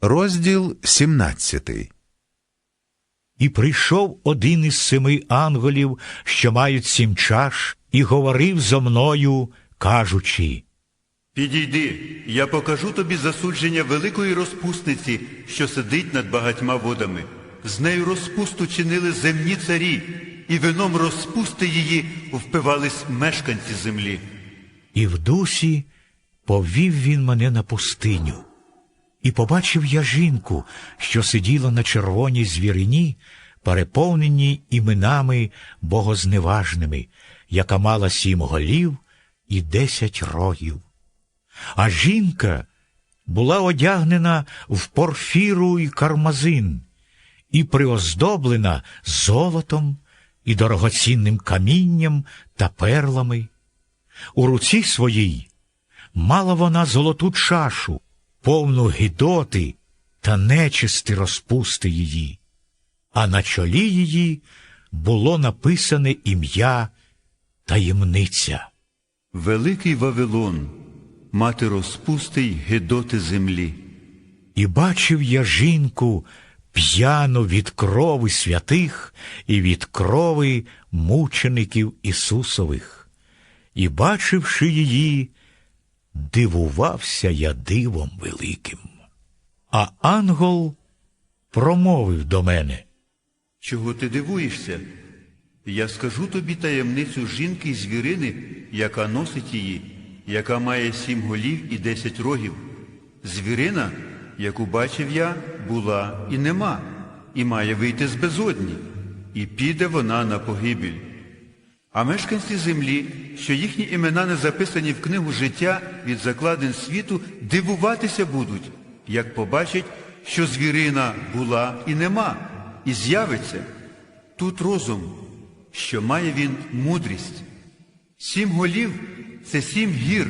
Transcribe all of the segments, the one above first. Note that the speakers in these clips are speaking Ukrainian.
Розділ 17 І прийшов один із семи ангелів, що мають сім чаш, і говорив зо мною, кажучи, Підійди, я покажу тобі засудження великої розпусниці, що сидить над багатьма водами. З нею розпусту чинили земні царі, і вином розпусти її впивались мешканці землі. і в дусі повів він мене на пустиню. І побачив я жінку, що сиділа на червоній звірині, переповненій іменами богозневажними, яка мала сім голів і десять рогів. А жінка була одягнена в порфіру і кармазин, і приоздоблена золотом і дорогоцінним камінням та перлами. У руці своїй мала вона золоту чашу, повну гідоти та нечисти розпусти її, а на чолі її було написане ім'я таємниця. Великий Вавилон, мати розпусти й гидоти землі. І бачив я жінку п'яну від крови святих і від крови мучеників Ісусових. І, бачивши її, дивувався я дивом великим. А ангел промовив до мене. Чого ти дивуєшся? Я скажу тобі таємницю жінки звірини, яка носить її, яка має сім голів і десять рогів. Звірина, яку бачив я, була і нема, і має вийти з безодні, і піде вона на погибель. А мешканці землі, що їхні імена не записані в книгу життя від закладин світу, дивуватися будуть, як побачать, що звірина була і нема, і з'явиться. Тут розум, що має він мудрість. Сім голів це сім гір,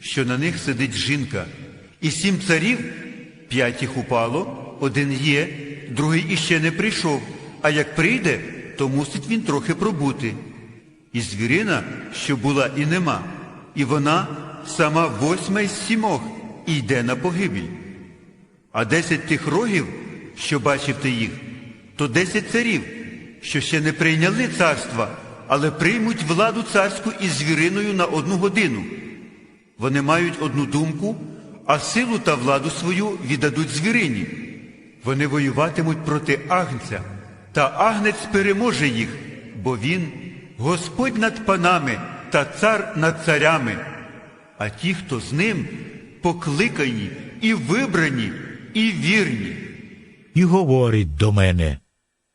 що на них сидить жінка, і сім царів, п'ять їх упало, один є, другий іще не прийшов, а як прийде, то мусить він трохи пробути. І звірина, що була і нема, і вона сама восьма із сімох і йде на погибель. А десять тих рогів, що бачив ти їх, то десять царів, що ще не прийняли царства, але приймуть владу царську із звіриною на одну годину. Вони мають одну думку, а силу та владу свою віддадуть звірині. Вони воюватимуть проти Агнця, та Агнець переможе їх, бо він Господь над панами та цар над царями. А ті, хто з ним, покликані і вибрані, і вірні. І говорить до мене.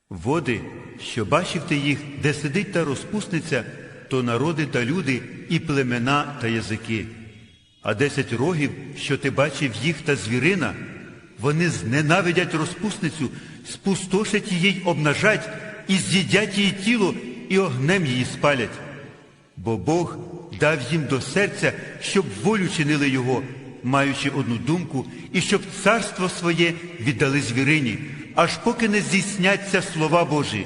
Води, що бачив ти їх, де сидить та розпусниця, то народи та люди, і племена та язики. А десять рогів, що ти бачив їх та звірина, вони зненавидять розпусницю, спустошать її обнажать, і з'їдять її тіло, і огнем її спалять. Бо Бог дав їм до серця, щоб волю чинили його, маючи одну думку, і щоб царство своє віддали звірині, аж поки не здійсняться слова Божі.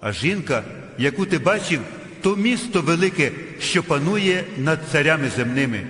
А жінка, яку ти бачив, то місто велике, що панує над царями земними.